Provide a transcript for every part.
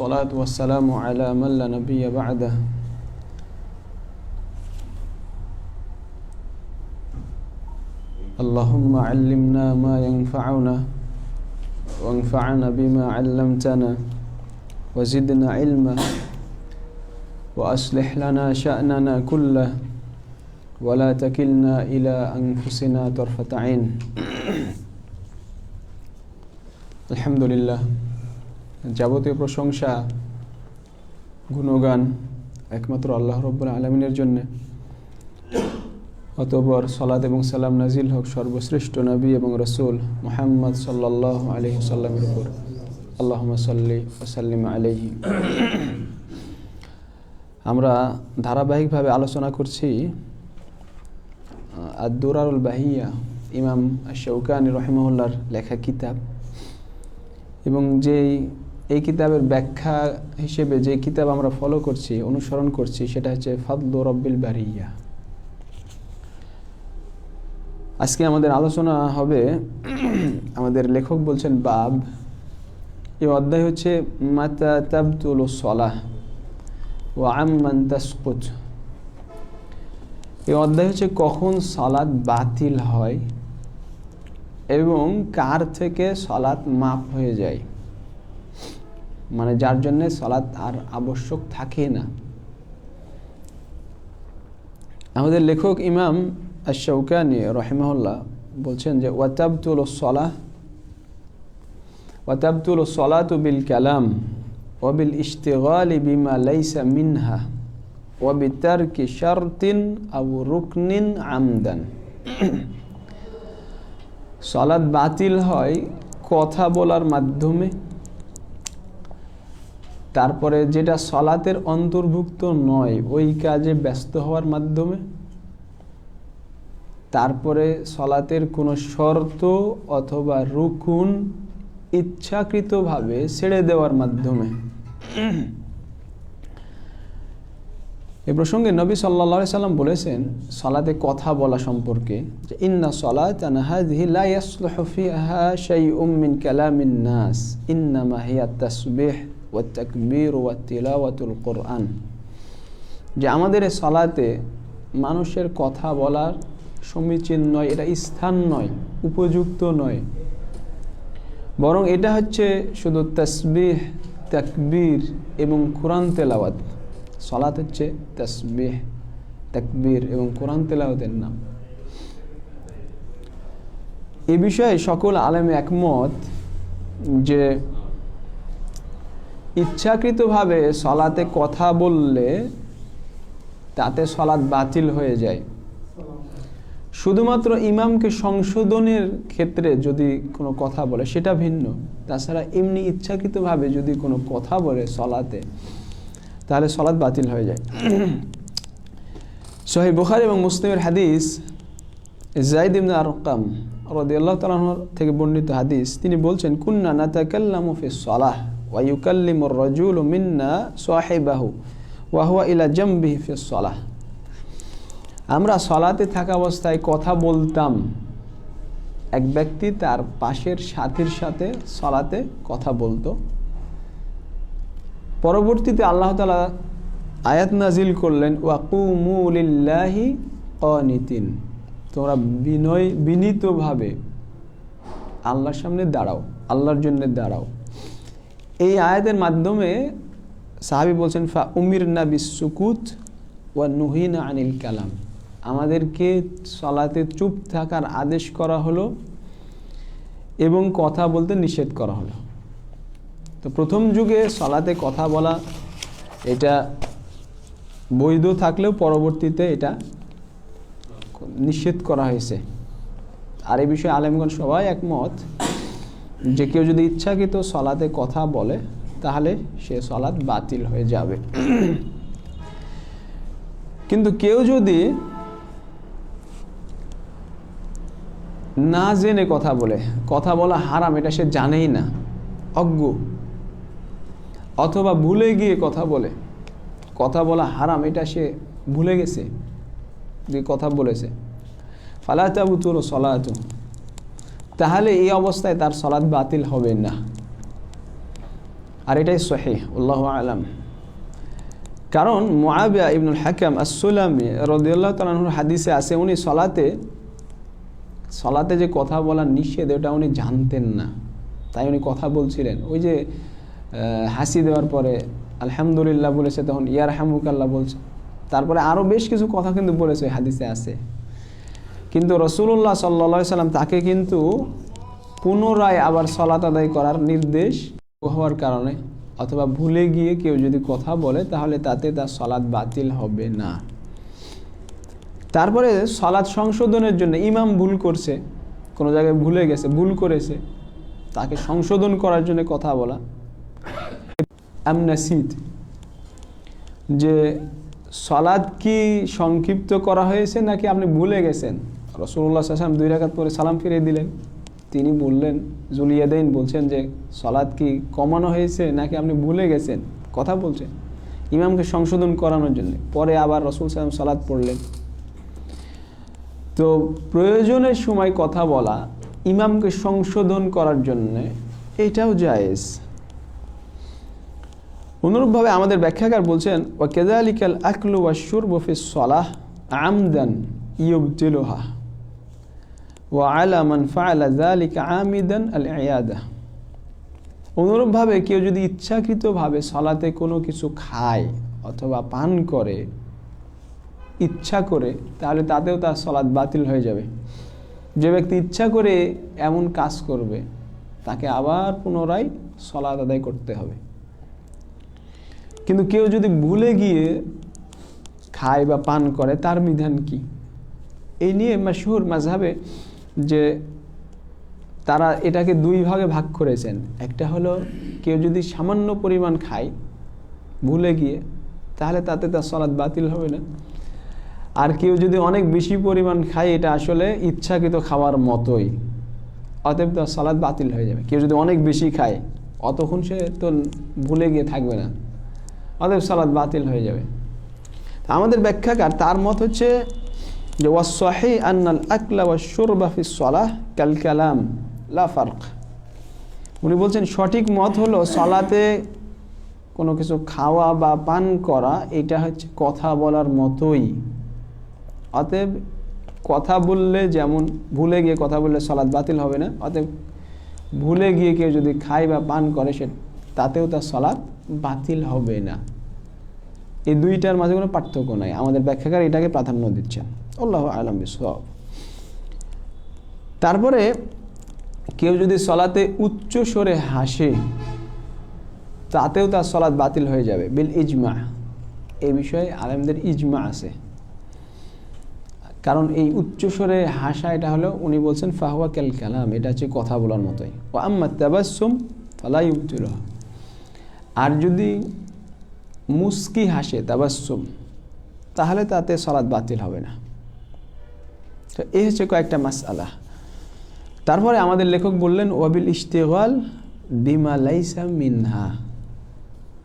الصلاة والسلام على من لا نبي بعده. اللهم علمنا ما ينفعنا وانفعنا بما علمتنا وزدنا علما وأصلح لنا شأننا كله ولا تكلنا إلى أنفسنا طرفة عين. الحمد لله. যাবতীয় প্রশংসা, গুণগান একমাত্র আল্লাহ রব্বুল আলমিনের জন্য। অতপর সলাদ এবং সালাম নাজিল হক সর্বশ্রেষ্ঠ নবী এবং রসুল মোহাম্মদ সাল্লাহ আলহি সাল্লামের উপর। আল্লাহ সাল্লি ওসাল্লিম আলহি আমরা ধারাবাহিকভাবে আলোচনা করছি আদুরারুল বাহিয়া, ইমাম শৌকানি রহিমউল্লার লেখা কিতাব। এবং যেই এই কিতাবের ব্যাখ্যা হিসেবে যে কিতাব আমরা ফলো করছি, অনুসরণ করছি, সেটা হচ্ছে ফাদল রব্বিল বারিয়া। আজকে আমাদের আলোচনা হবে, আমাদের লেখক বলছেন বাব। এই অধ্যায় হচ্ছে, মাতা তাবতুল সলাহ ও আম্মান তাসকুত। এই অধ্যায় হচ্ছে কখন সালাদ বাতিল হয় এবং কার থেকে সলাৎ মাপ হয়ে যায়। মানে যার জন্য সলাৎ আর আবশ্যক থাকে না। আমাদের লেখক ইমাম আশৌকানি রহেমহল্লা বলছেন যে, ওয়াতাবতুল সলাহ, ওয়াতাবতুল সলাতু বিল কালাম ওবিল ইশতেগালি বিমা লাইসা মিনহা ওবিতারকি শারতিন আবু রুকনিন আমদান। সলাদ বাতিল হয় কথা বলার মাধ্যমে। তারপরে যেটা সলাতের অন্তর্ভুক্ত নয়, ওই কাজে ব্যস্ত হওয়ার মাধ্যমে। তারপরে সলাতের কোনো শর্ত অথবা রুকুন ইচ্ছাকৃতভাবে ছেড়ে দেওয়ার মাধ্যমে। এ প্রসঙ্গে নবী সাল্লা সাল্লাম বলেছেন, সলাতে কথা বলা সম্পর্কে যে, ইন্না সলাত হাযিহি লা ইয়াসলুহু ফিহা শাইউম মিন কালামিন নাস, ইন্নামা হিয়া তাসবিহ। ওয়া তাকবীর ওয়া তিলাওয়াতুল কোরআন যে আমাদের এই সলাতে মানুষের কথা বলার সমীচীন নয়, এটা স্থান নয়, উপযুক্ত নয়। বরং এটা হচ্ছে শুধু তসবিহ, তাকবীর এবং কোরআন তেলাওয়াত। সলাত হচ্ছে তসবিহ, তাকবীর এবং কোরআন তেলাওয়াতের নাম। এ বিষয়ে সকল আলেম একমত যে ইচ্ছাকৃতভাবে সলাতে কথা বললে তাতে সলাৎ বাতিল হয়ে যায়। শুধুমাত্র ইমামকে সংশোধনের ক্ষেত্রে যদি কোনো কথা বলে, সেটা ভিন্ন। তাছাড়া এমনি ইচ্ছাকৃতভাবে যদি কোনো কথা বলে সলাতে, তাহলে সলাৎ বাতিল হয়ে যায়। সোহেব বুখার এবং মুসলিমের হাদিস জাইদ ইবনে আরকাম আল্লাহ তালাহর থেকে বর্ণিত হাদিস, তিনি বলছেন, কুন্না না নাতাকাল্লামু ফি সলাহ। ওয়া ইউকাল্লিমু রাজুল মিন্না সাহিবাহু ওয়া হুয়া ইলা জামবিহি ফি সলাহ আমরা সলাতে থাকা অবস্থায় কথা বলতাম। এক ব্যক্তি তার পাশের সাথীর সাথে সলাতে কথা বলতো। পরবর্তীতে আল্লাহ তালা আয়াত নাজিল করলেন ওয়াকুমুলিল্লাহি অনিতিন তোমরা বিনয়, বিনীতভাবে আল্লাহর সামনে দাঁড়াও, আল্লাহর জন্য দাঁড়াও। এই আয়াতের মাধ্যমে সাহাবি বলছেন, ফা উমির না বিশ্বকুত ওয়া নুহিনা আনিল কালাম। আমাদেরকে সলাতে চুপ থাকার আদেশ করা হলো এবং কথা বলতে নিষেধ করা হলো। তো প্রথম যুগে সলাতে কথা বলা, এটা বৈধ থাকলেও পরবর্তীতে এটা নিষেধ করা হয়েছে। আর এ বিষয়ে আলেমগঞ্জ সবাই একমত যে কেউ যদি ইচ্ছাকৃত সলাতে কথা বলে, তাহলে সে সলাদ বাতিল হয়ে যাবে। কিন্তু কেউ যদি না জেনে কথা বলে, কথা বলা হারাম, এটা সে জানেই না, অজ্ঞ, অথবা ভুলে গিয়ে কথা বলে, কথা বলা হারাম, এটা সে ভুলে গেছে যে কথা বলেছে। ফালাতাবু তোর সলাত তাহলে এই অবস্থায় তার সলাদ বাতিল হবে না। আর এটাই সহি উল্লাহ আলাম। কারণ মোয়াবিয়া ইবনুল হাকাম আসুলামি রদিউল্লাহ তালাহুর হাদিসে আছে, উনি সলাতে সলাতে যে কথা বলার নিষেধ, ওটা উনি জানতেন না। তাই উনি কথা বলছিলেন। ওই যে হাসি দেওয়ার পরে আলহামদুলিল্লাহ বলেছে, তখন ইয়ার হামুকাল্লাহ বলছে। তারপরে আরও বেশ কিছু কথা কিন্তু বলেছে, হাদিসে আছে। কিন্তু রসুল্লাহ সাল্লা সাল্লাম তাকে কিন্তু পুনরায় আবার সলাত আদায় করার নির্দেশ হওয়ার কারণে অথবা ভুলে গিয়ে কেউ যদি কথা বলে, তাহলে তাতে তার সলাৎ বাতিল হবে না। তারপরে সলাৎ সংশোধনের জন্য ইমাম ভুল করছে, কোনো জায়গায় ভুলে গেছে, ভুল করেছে, তাকে সংশোধন করার জন্য কথা বলা। আমনাসিদ, যে সলাদ কি সংক্ষিপ্ত করা হয়েছে নাকি আপনি ভুলে গেছেন? রসুল্লাহ সাল্লাম দুই রাকাত পরে সালাম ফিরিয়ে দিলেন। তিনি বললেন, জুলিয়াদাইন বলছেন যে সলাদ কি কমানো হয়েছে নাকি আপনি ভুলে গেছেন? কথা বলছেন ইমামকে সংশোধন করানোর জন্য। পরে আবার রসুল সালাম সালাদ পড়লেন। তো প্রয়োজনের সময় কথা বলা, ইমামকে সংশোধন করার জন্য এটাও জায়েজ। অনুরূপভাবে আমাদের ব্যাখ্যাকার বলছেন ও কেদালিকাল আকলু ওয়া শুরবু ফি সলাহ আমদান ইউবতিলুহা ওয়া মান ফাআলা যালিকা আমিদান আল ইয়াদা অনুরূপভাবে কেউ যদি ইচ্ছাকৃতভাবে সলাতে কোনো কিছু খায় অথবা পান করে, ইচ্ছা করে, তাহলে তাতেও তার সলাৎ বাতিল হয়ে যাবে। যে ব্যক্তি ইচ্ছা করে এমন কাজ করবে, তাকে আবার পুনরায় সলাৎ আদায় করতে হবে। কিন্তু কেউ যদি ভুলে গিয়ে খায় বা পান করে, তার বিধান কি? এই নিয়ে মাসহুর মাঝহাবে যে তারা এটাকে দুই ভাগে ভাগ করেছেন। একটা হলো কেউ যদি সামান্য পরিমাণ খায় ভুলে গিয়ে, তাহলে তাতে তার সলাদ বাতিল হবে না। আর কেউ যদি অনেক বেশি পরিমাণ খায়, এটা আসলে ইচ্ছাকৃত খাওয়ার মতোই। অতএব তার সলাৎ বাতিল হয়ে যাবে। কেউ যদি অনেক বেশি খায়, অতক্ষণ সে তো ভুলে গিয়ে থাকবে না। অতএব সালাদ বাতিল হয়ে যাবে। আমাদের ব্যাখ্যাকার তার মত হচ্ছে যে ওয়াসহি আন্নাল আকলা ওয়া শুরবা ফি সলাহ কাল কালাম লা ফারক উনি বলছেন, সঠিক মত হলো সলাতে কোনো কিছু খাওয়া বা পান করা, এটা হচ্ছে কথা বলার মতোই। অতএব কথা বললে যেমন, ভুলে গিয়ে কথা বললে সলাৎ বাতিল হবে না। অতএব ভুলে গিয়ে কেউ যদি খায় বা পান করে, সে তাতেও তার সলাৎ বাতিল হবে না। এই দুইটার মাঝে কোনো পার্থক্য নাই। আমাদের ব্যাখ্যাকার এটাকে প্রাধান্য দিচ্ছেন। আল্লাহ আলম বিসব তারপরে কেউ যদি সলাতে উচ্চ স্বরে হাসে, তাতেও তার সলাৎ বাতিল হয়ে যাবে। বিল ইজমা, এই বিষয়ে আলেমদের ইজমা আছে। কারণ এই উচ্চস্বরে হাসা এটা হলো, উনি বলছেন, ফাহুয়া ক্যাল কালাম এটা হচ্ছে কথা বলার মতোই। ও আম্মা তাবাসুম ফালাই উবতুল আর যদি মুস্কি হাসে তাবাসুম তাহলে তাতে সলাৎ বাতিল হবে না। তো এই হচ্ছে কয়েকটা মাসআলা। তারপরে আমাদের লেখক বললেন, ওয়াবিল ইশতেগাল বিমা লাইসা মিনহা।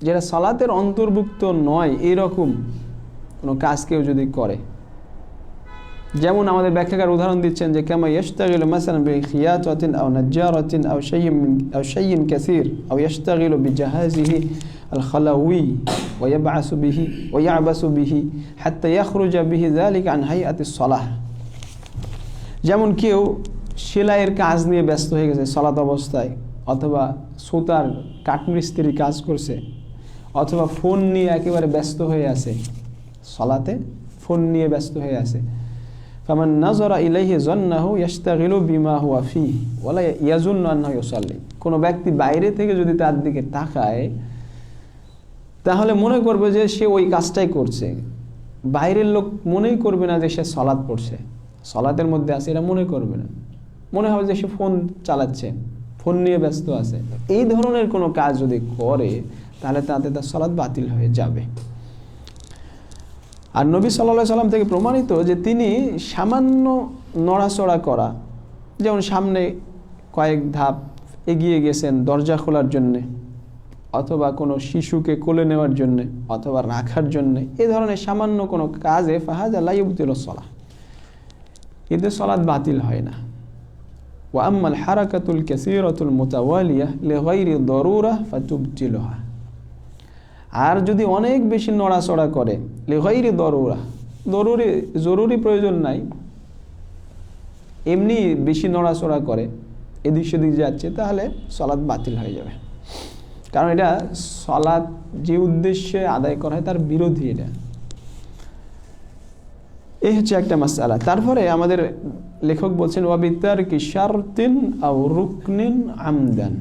যেটা সলাতের অন্তর্ভুক্ত নয়, এরকম কোনো কাজ কেউ যদি করে। যেমন আমাদের ব্যাখ্যাকার উদাহরণ দিচ্ছেন যে কেমন ইস্তাগিল মাসান বি খিয়াতাতিন আও নাজ্জারাতিন আও শাইইন আও শাইইন কাসীর, আও ইস্তাগিল বি জাহাজিহি আল খালাউই ওয়া ইয়াবআসু বিহি, ওয়া ইয়াবাসু বিহি, হাত্তা ইয়াখরুজা বিহি যালিকা আন হাইয়াতিস সালাহ। যেমন কেউ সেলাইয়ের কাজ নিয়ে ব্যস্ত হয়ে গেছে সলাত অবস্থায়, অথবা সুতার কাঠমিস্ত্রি কাজ করছে, অথবা ফোন নিয়ে একেবারে ব্যস্ত হয়ে আছে, সলাতে ফোন নিয়ে ব্যস্ত হয়ে আছে। ফামান নাজরা ইলাইহি জন্নাহু ইয়াস্তাগিলু বিমা হুয়া ফি ওয়ালা ইয়াজুন্নু আন্নাহু ইউসাল্লি। কোনো ব্যক্তি বাইরে থেকে যদি তার দিকে তাকায়, তাহলে মনে করবে যে সে ওই কাজটাই করছে। বাইরের লোক মনেই করবে না যে সে সলাৎ পড়ছে। সলাতের মধ্যে আছে এটা মনে করবে না। মনে হবে যে সে ফোন চালাচ্ছে, ফোন নিয়ে ব্যস্ত আছে। এই ধরনের কোনো কাজ যদি করে, তাহলে তাতে তার সলাৎ বাতিল হয়ে যাবে। আর নবী সাল্লাহ সাল্লাম থেকে প্রমাণিত যে তিনি সামান্য নড়াচড়া করা, যেমন সামনে কয়েক ধাপ এগিয়ে গেছেন দরজা খোলার জন্যে, অথবা কোনো শিশুকে কোলে নেওয়ার জন্যে, অথবা রাখার জন্যে, এ ধরনের সামান্য কোনো কাজে ফাহাজ আল্লাহ ইবতুল সলাহ। এতে সলাৎ বাতিল হয় না وأما الحركة الكثيرة المتوالية لغير ضرورة فتبطلها আর যদি অনেক বেশি নড়াচড়া করে লেগাইরি দরুরা দরুরি জরুরি প্রয়োজন নাই এমনি বেশি নড়াচড়া করে এদিক সেদিক যাচ্ছে তাহলে সলাৎ বাতিল হয়ে যাবে কারণ এটা সলাৎ যে উদ্দেশ্যে আদায় করা হয় তার বিরোধী এটা এই হচ্ছে একটা মাসালা তারপরে আমাদের লেখক বলছেন ওয়াবিতার কি শারতিন আও রুকনিন আমদান।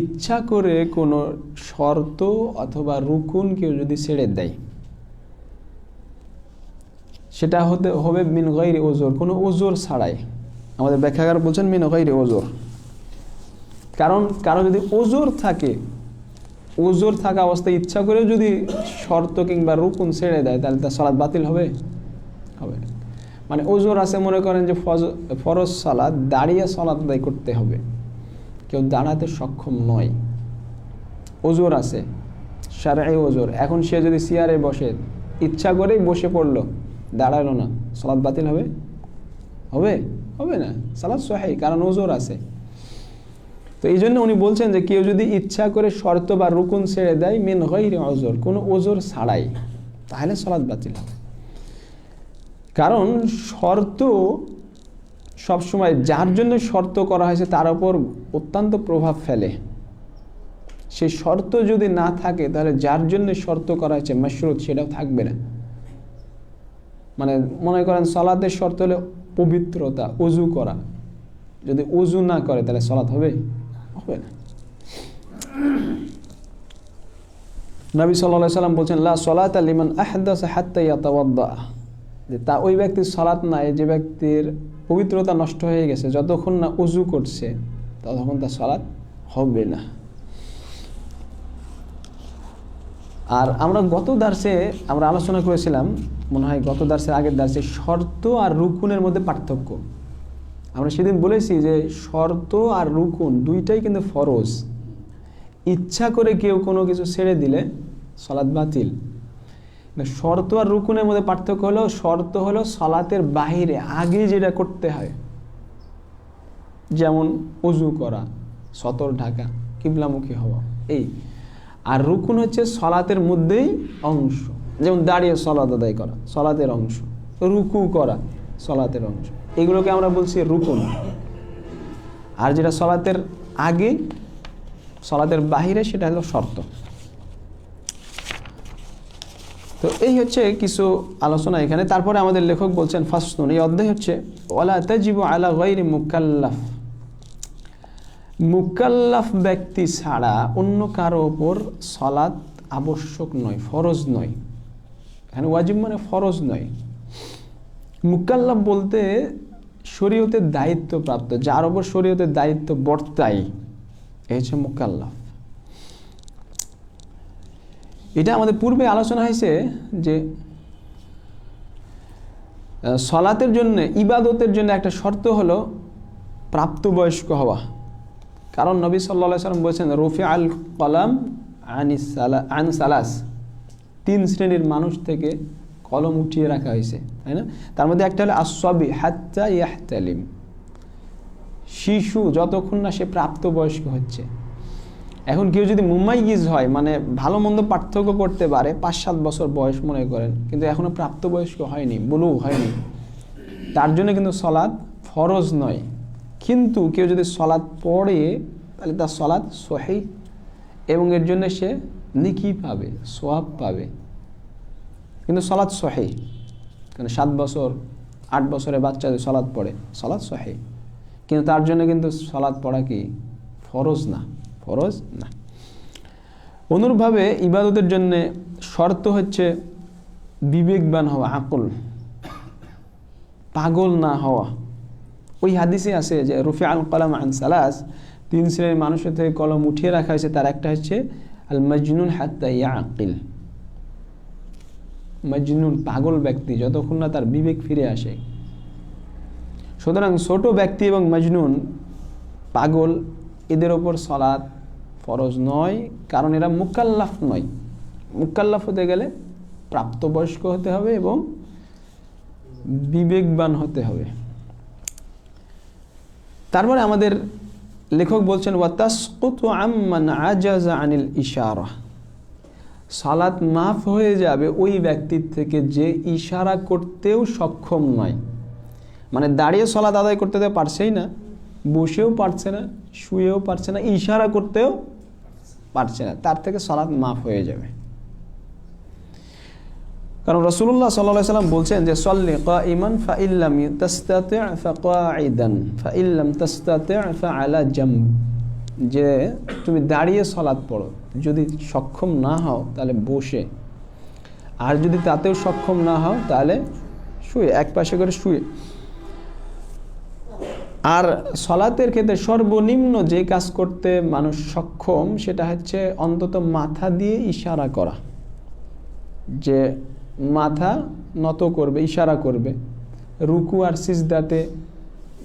ইচ্ছা করে কোনো শর্ত অথবা রুকুন কেউ যদি ছেড়ে দেয়, সেটা হতে হবে মিন গৈরি ওজোর, কোনো ওজোর ছাড়াই। আমাদের ব্যাখ্যাগার বলছেন, মিন গৈরি ওজোর। কারণ কারও যদি ওজোর থাকে, ওজোর থাকা অবস্থায় ইচ্ছা করে যদি শর্ত কিংবা রুকুন ছেড়ে দেয়, তাহলে তার সলাৎ বাতিল হবে। হবে। মানে ওজোর আছে মনে করেন যে ফজ- ফরজ সালাদ দাঁড়িয়ে সলাৎ আদায় করতে হবে। কেউ দাঁড়াতে সক্ষম নয়। ওজোর আছে সারাই ওজোর। এখন সে যদি চেয়ারে বসে, ইচ্ছা করেই বসে পড়ল, দাঁড়াল না সালাদ বাতিল হবে? হবে? হবে না। সালাদ সোহাই কারণ ওজোর আছে। তো এই জন্য উনি বলছেন যে কেউ যদি ইচ্ছা করে শর্ত বা রুকুন ছেড়ে দেয়, মেন গৈরে অজর কোনো ওজোর ছাড়াই, তাহলে সলাদ বাতিল হবে। কারণ শর্ত সবসময় যার জন্য শর্ত করা হয়েছে তার উপর অত্যন্ত প্রভাব ফেলে। সেই শর্ত যদি না থাকে তাহলে যার জন্য শর্ত করা হয়েছে মাসরুদ সেটাও থাকবে না। মানে মনে করেন সলাতের শর্ত হলে পবিত্রতা উজু করা। যদি উজু না করে তাহলে সলাৎ হবে? হবে না। নবী সাল্লাহ সাল্লাম বলছেন, লা সলাত আলিমান আহদাস হাত্তা ইয়াতাওয়াদ্দা। যে তা ওই ব্যক্তির সলাৎ নাই, যে ব্যক্তির পবিত্রতা নষ্ট হয়ে গেছে, যতক্ষণ না উজু করছে, ততক্ষণ তার সলাৎ হবে না। আর আমরা গত দার্সে আমরা আলোচনা করেছিলাম, মনে হয় গত দার্সের আগের দার্সে শর্ত আর রুকুনের মধ্যে পার্থক্য। আমরা সেদিন বলেছি যে শর্ত আর রুকুন দুইটাই কিন্তু ফরজ। ইচ্ছা করে কেউ কোনো কিছু ছেড়ে দিলে সলাৎ বাতিল। শর্ত আর রুকুনের মধ্যে পার্থক্য হলো, শর্ত হলো সলাতের বাহিরে আগে যেটা করতে হয়, যেমন উজু করা, সতর ঢাকা, কিবলামুখী হওয়া, এই। আর রুকুন হচ্ছে সলাতের মধ্যেই অংশ, যেমন দাঁড়িয়ে সলাত আদায় করা, সলাতের অংশ, রুকু করা, সলাতের অংশ। এগুলোকে আমরা বলছি রুকুন। আর যেটা সলাতের আগে, সলাতের বাহিরে, সেটা হলো শর্ত। তো এই হচ্ছে কিছু আলোচনা এখানে। তারপরে আমাদের লেখক বলছেন ফাসনুন এই অধ্যায় হচ্ছে, ওয়ালা তাজিবু আলা গাইরি মুকাল্লাফ। মুকাল্লাফ ব্যক্তি ছাড়া অন্য কারও ওপর সলাৎ আবশ্যক নয়, ফরজ নয়। এখানে ওয়াজিব মানে ফরজ নয়। মুকাল্লাফ বলতে শরীয়তের দায়িত্ব প্রাপ্ত, যার ওপর শরীয়তের দায়িত্ব বর্তায়, এই হচ্ছে মুকাল্লাফ। এটা আমাদের পূর্বে আলোচনা হয়েছে যে সলাতের জন্য, ইবাদতের জন্য একটা শর্ত হলো প্রাপ্তবয়স্ক হওয়া। কারণ নবী সাল্লা সাল্লাম বলছেন রফি আল কলাম আনিস সালা, আন সালাস। তিন শ্রেণির মানুষ থেকে কলম উঠিয়ে রাখা হয়েছে, তাই না? তার মধ্যে একটা হলো আসবি হাত্তা ইয়াহতালিম। শিশু যতক্ষণ না সে প্রাপ্তবয়স্ক হচ্ছে। এখন কেউ যদি মুম্বাইগিজ হয় মানে ভালো মন্দ পার্থক্য করতে পারে, পাঁচ সাত বছর বয়স মনে করেন, কিন্তু এখনও প্রাপ্তবয়স্ক হয়নি, বলু হয়নি। তার জন্য কিন্তু সলাদ ফরজ নয়। কিন্তু কেউ যদি সলাদ পড়ে, তাহলে তার সলাদ সহি, এবং এর জন্য সে নিকি পাবে, সোয়াব পাবে। কিন্তু সলাদ সহি কারণ সাত বছর, আট বছরের বাচ্চাদের সলাদ পড়ে সলাদ সহি। কিন্তু তার জন্য কিন্তু সলাদ পড়া কি? ফরজ না। ফরজ? না। অনুরূপভাবে ইবাদতের জন্য শর্ত হচ্ছে বিবেকবান হওয়া, আকল। পাগল না হওয়া। ওই হাদিসে আছে যে রফি আল কলাম আন সালাস, তিন শ্রেণির মানুষের থেকে কলম উঠিয়ে রাখা হয়েছে, তার একটা হচ্ছে আল মজনুন হাত্তা ইয়া আকিল মজনুন পাগল ব্যক্তি, যতক্ষণ না তার বিবেক ফিরে আসে। সুতরাং ছোট ব্যক্তি এবং মজনুন পাগল, এদের ওপর সলাৎ ফরজ নয়, কারণ এরা মুকাল্লাফ নয়। মুকাল্লাফ হতে গেলে প্রাপ্তবয়স্ক হতে হবে এবং বিবেকবান হতে হবে। তারপরে আমাদের লেখক বলছেন আজাজা আনিল ইশারা। সালাত মাফ হয়ে যাবে ওই ব্যক্তির থেকে যে ইশারা করতেও সক্ষম নয়। মানে দাঁড়িয়ে সলাত আদায় করতে তো পারছেই না, বসেও পারছে না, শুয়েও পারছে না, ইশারা করতেও পারছে না, তার থেকে সলাৎ মাফ হয়ে যাবে। কারণ রসুল্লাহ সাল্লাহ সাল্লাম বলছেন যে, সল্লি ক ইমান ফা ইল্লাম তাস্তাতে ফাইদান ফা ইল্লাম তাস্তাতে ফা আলা জাম যে তুমি দাঁড়িয়ে সলাৎ পড়ো, যদি সক্ষম না হও তাহলে বসে, আর যদি তাতেও সক্ষম না হও তাহলে শুয়ে, এক পাশে করে শুয়ে। আর সলাতের ক্ষেত্রে সর্বনিম্ন যে কাজ করতে মানুষ সক্ষম, সেটা হচ্ছে অন্তত মাথা দিয়ে ইশারা করা। যে মাথা নত করবে, ইশারা করবে। রুকু আর সিজদাতে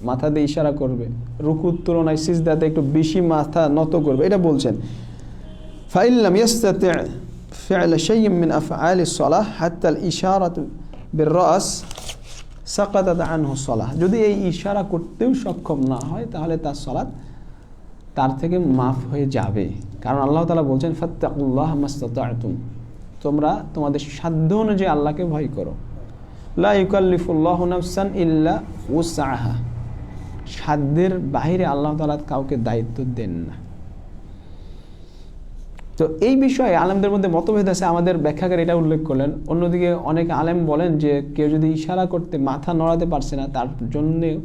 মাথা দিয়ে ইশারা করবে। রুকুর তুলনায় সিজদাতে একটু বেশি মাথা নত করবে, এটা বলছেন। ফাইল্লাম ইয়াস্তাতে ফিআল শাইয়্যিম মিন আফআলি সলাহ হাত্তা আল ইশারাতু বির সাকাতাত আনহু সলাহ। যদি এই ইশারা করতেও সক্ষম না হয়, তাহলে তার সলাৎ তার থেকে মাফ হয়ে যাবে। কারণ আল্লাহ তালা বলছেন, ফাত্তাকুল্লাহ মাস্তাতুম তোমরা তোমাদের সাধ্য অনুযায়ী আল্লাহকে ভয় করো। লা নাফসান ইল্লা উসাহা সাধ্যের বাহিরে আল্লাহ তালা কাউকে দায়িত্ব দেন না। তো এই বিষয়ে আলেমদের মধ্যে মতভেদ আছে, আমাদের ব্যাখ্যাকার এটা উল্লেখ করলেন। অন্যদিকে অনেক আলেম বলেন যে, কেউ যদি ইশারা করতে মাথা নড়াতে পারছে না, তার জন্যে,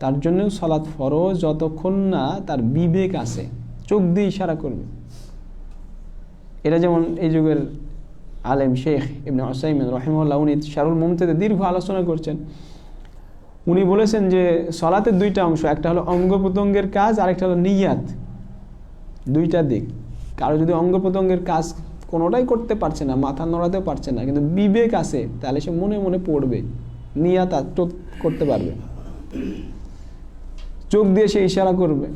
তার জন্যেও সলাৎ ফরজ যতক্ষণ না তার বিবেক আছে। চোখ দিয়ে ইশারা করবে। এটা যেমন এই যুগের আলেম শেখ ইবনে ওসাইমিন রহিমুল্লাহ উনি শারুল মুমতেতে দীর্ঘ আলোচনা করছেন। উনি বলেছেন যে, সলাতের দুইটা অংশ, একটা হলো অঙ্গ প্রত্যঙ্গের কাজ, আরেকটা হলো নিয়াত। দুইটা দিক। কারো যদি অঙ্গ প্রত্যঙ্গের কাজ কোনোটাই করতে পারছে না মাথা নড়াতেও পারছে না কিন্তু বিবেক আছে তাহলে সে মনে মনে পড়বে নিয়াত করতে পারবে চোখ দিয়ে সে ইশারা করবে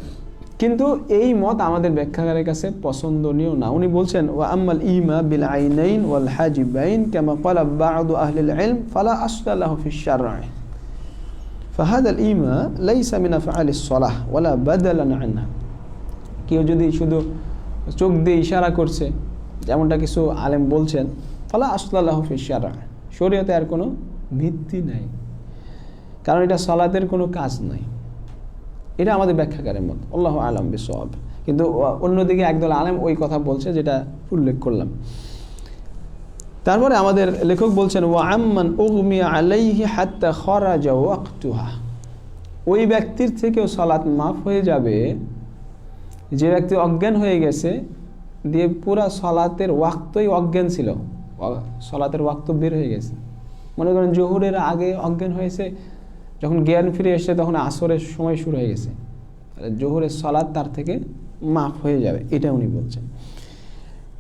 কিন্তু এই মত আমাদের ব্যাখ্যাকারের কাছে পছন্দনীয় না উনি বলছেন ওয়া আম্মাল ইমা বিল আইনাইন ওয়াল হাজিবাইন কামা ক্বালা বা'দু আহলিল ইলম ফালা আসলা লাহু ফি الشرع فهذا الإيماء ليس من أفعال الصلاة ولا بدلا عنها কেউ যদি শুধু চোখ দিয়ে ইশারা করছে, যেমনটা কিছু আলেম বলছেন, ফলা আসলাল্লাহ ইশারা শরীয়তে আর কোনো ভিত্তি নাই। কারণ এটা সলাতের কোনো কাজ নাই। এটা আমাদের ব্যাখ্যাকারের মত, আল্লাহ আলম বিসব কিন্তু অন্যদিকে একদল আলেম ওই কথা বলছে, যেটা উল্লেখ করলাম। তারপরে আমাদের লেখক বলছেন ও আম্মান উগমি আলাইহি হাত্তা খরাজা ওয়াক্তুহা ওই ব্যক্তির থেকেও সলাৎ মাফ হয়ে যাবে যে ব্যক্তি অজ্ঞান হয়ে গেছে, দিয়ে পুরা সলাতের ওয়াক্তই অজ্ঞান ছিল। সলাতের ওয়াক্ত বের হয়ে গেছে। মনে করেন জহুরের আগে অজ্ঞান হয়েছে, যখন জ্ঞান ফিরে এসছে, তখন আসরের সময় শুরু হয়ে গেছে। জহুরের সলাদ তার থেকে মাফ হয়ে যাবে, এটা উনি বলছেন।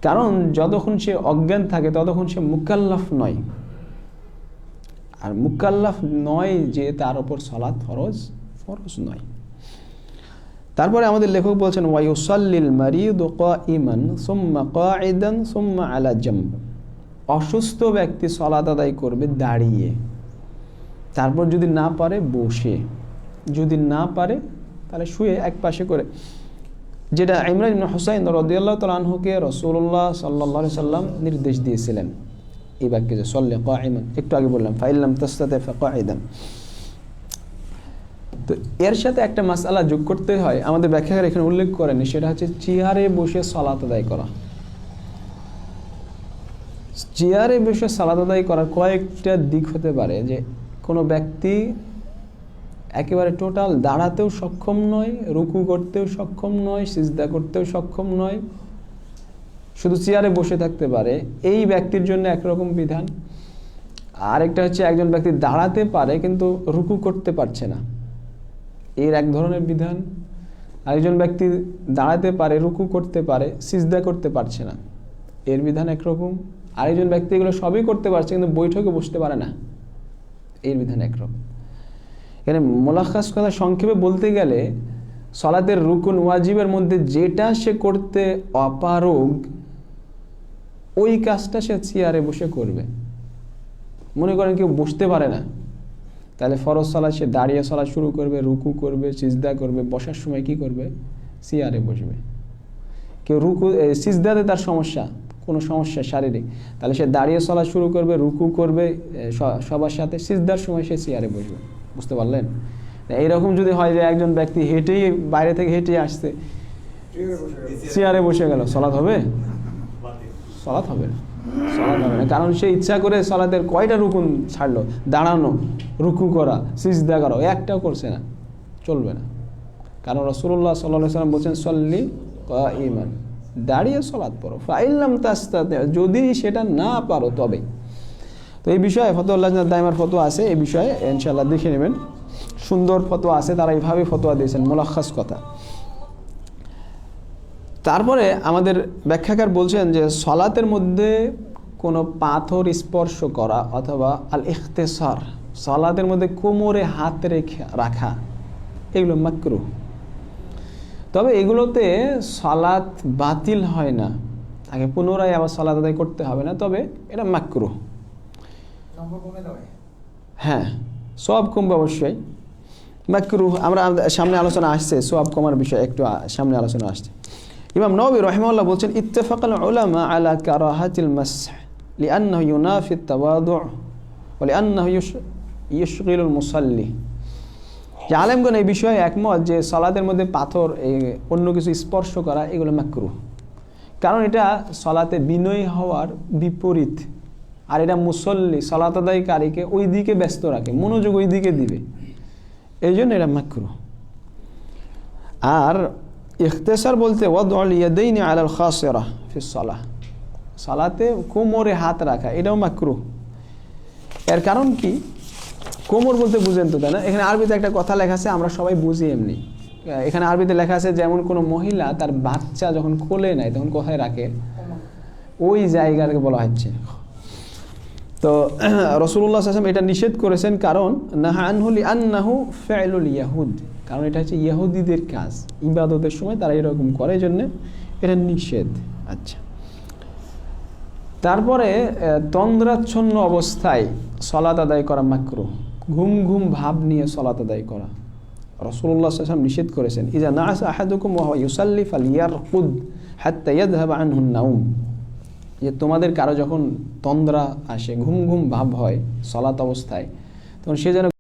কারণ যতক্ষণ সে অজ্ঞান থাকে, ততক্ষণ সে মুকাল্লাফ নয়। আর মুকাল্লাফ নয় যে তার ওপর সলাৎ ফরজ ফরজ নয়। তারপরে আমাদের লেখক বলছেন ওয়াইউসাল্লিল মারিদ ইমান সুম্মা কাইদান সুম্মা আলা জাম্ব অসুস্থ ব্যক্তি সলাত আদায় করবে দাঁড়িয়ে। তারপর যদি না পারে বসে। যদি না পারে, তাহলে শুয়ে এক পাশে করে। যেটা ইমরান হুসাইন রদিয়াল্লাহ তালহুকে রসুল্লাহ সাল্লাহ সাল্লাম নির্দেশ দিয়েছিলেন। এই বাক্যে যে, সল্লে কাইমান একটু আগে বললাম ফাইল্লাম তস্তাতে কাইদান তো এর সাথে একটা মাসালা যোগ করতে হয়, আমাদের ব্যাখ্যাকার এখানে উল্লেখ করেন সেটা হচ্ছে চেয়ারে বসে সালাত আদায় করা। চেয়ারে বসে সালাত আদায় করার কয়েকটা দিক হতে পারে, যে কোনো ব্যক্তি একেবারে টোটাল দাঁড়াতেও সক্ষম নয়, রুকু করতেও সক্ষম নয়, সিজদা করতেও সক্ষম নয়, শুধু চেয়ারে বসে থাকতে পারে, এই ব্যক্তির জন্য একরকম বিধান। আরেকটা হচ্ছে একজন ব্যক্তি দাঁড়াতে পারে, কিন্তু রুকু করতে পারছে না। এর এক ধরনের বিধান। আরেকজন ব্যক্তি দাঁড়াতে পারে, রুকু করতে পারে, সিজদা করতে পারছে না। এর বিধান একরকম। আরেকজন ব্যক্তি এগুলো সবই করতে পারছে, কিন্তু বৈঠকে বসতে পারে না। এর বিধান একরকম। এখানে মোলাখাস কথা সংক্ষেপে বলতে গেলে, সলাতের রুকুন ওয়াজিবের মধ্যে যেটা সে করতে অপারগ, ওই কাজটা সে চেয়ারে বসে করবে। মনে করেন কেউ বসতে পারে না। তাহলে ফরজ সালাদ সে দাঁড়িয়ে চলা শুরু করবে, রুকু করবে, সিজদা করবে, বসার সময় কি করবে? চেয়ারে বসবে। কেউ রুকু সিজদাতে তার সমস্যা, কোনো সমস্যা শারীরিক। তাহলে সে দাঁড়িয়ে চলা শুরু করবে, রুকু করবে সবার সাথে সিজদার সময় সে চেয়ারে বসবে। বুঝতে পারলেন? এইরকম যদি হয় যে একজন ব্যক্তি হেঁটেই বাইরে থেকে হেঁটে আসছে চেয়ারে বসে গেল। সলাৎ হবে? সলাৎ হবে না। কারণ সে ইচ্ছা করে সলাতের কয়টা রুকুন ছাড়লো? দাঁড়ানো, রুকু করা, সিজদা করা একটাও করছে না। চলবে না। কারণ রসুল্লাহ সাল্লাহ সাল্লাম বলছেন, সল্লি ইমান দাঁড়িয়ে সলাৎ পড়ো। ফাইল্লাম তাস্তাতে। যদি সেটা না পারো তবে। তো এই বিষয়ে ফতোয়াল্লাহ দাইমার ফতো আছে। এই বিষয়ে ইনশাল্লাহ দেখে নেবেন। সুন্দর ফতোয়া আছে, তারা এইভাবে ফতোয়া দিয়েছেন মোলাক্ষাস কথা। তারপরে আমাদের ব্যাখ্যাকার বলছেন যে সলাতের মধ্যে কোনো পাথর স্পর্শ করা অথবা আল ইখতেসার সলাতের মধ্যে কোমরে হাত রেখে রাখা এগুলো মাকরু। তবে এগুলোতে সলাত বাতিল হয় না। তাকে পুনরায় আবার সলাত আদায় করতে হবে না তবে এটা মাকরু। হ্যাঁ সব কমবে অবশ্যই। মাকরু আমরা সামনে আলোচনা আসছে সব কমার বিষয়ে একটু সামনে আলোচনা আসছে। ইমাম নবী রহমাল্লাহ বলছেন ইত্তেফাক উলামা আলা কারাহাতিল মাসহ, লিআন্নাহু ইউনাফি তাওয়াদু মুসাল্লি. যে আলেমগণ এই বিষয়ে একমত যে সালাদের মধ্যে পাথর এই অন্য কিছু স্পর্শ করা, এগুলো ম্যাক্রু কারণ এটা সলাতে বিনয়ী হওয়ার বিপরীত। আর এটা মুসল্লি সলাতদায়কারীকে ওই দিকে ব্যস্ত রাখে, মনোযোগ ওই দিকে দিবে। এই জন্য এটা ম্যাক্রু আর ইখতেসার বলতে ওয়াদুল ইয়াদাইনি আলাল খাসিরা ফি সলাহ সালাতে কোমরে হাত রাখা এটাও মাকরু। এর কারণ কি? কোমর বলতে বুঝেন তো তাই না? এখানে আরবিতে একটা কথা লেখা আছে আমরা সবাই বুঝি এমনি। এখানে আরবিতে লেখা আছে যেমন কোনো মহিলা তার বাচ্চা যখন কোলে নেয় তখন কোথায় রাখে? ওই জায়গাকে বলা হচ্ছে। তো রসুল্লাহ আসলাম এটা নিষেধ করেছেন কারণ নাহানহুলি আন্নাহু ফেলুল ইয়াহুদ। কারণ এটা হচ্ছে ইয়াহুদিদের কাজ, ইবাদতের সময় তারা এরকম করে জন্যে এটা নিষেধ। আচ্ছা। তারপরে তন্দ্রাচ্ছন্ন অবস্থায় সলাত আদায় করা মাকরু। ঘুম ঘুম ভাব নিয়ে সলাত আদায় করা। রসুল্লাহ আসলাম নিষেধ করেছেন ইজা নাস আহাদুকুম ওয়া ইউসাল্লি ফালিয়ারকুদ হাত্তা ইয়াদহাব আনহু নাউম যে তোমাদের কারও যখন তন্দ্রা আসে, ঘুম ঘুম ভাব হয় সলাত অবস্থায়, তখন সে যেন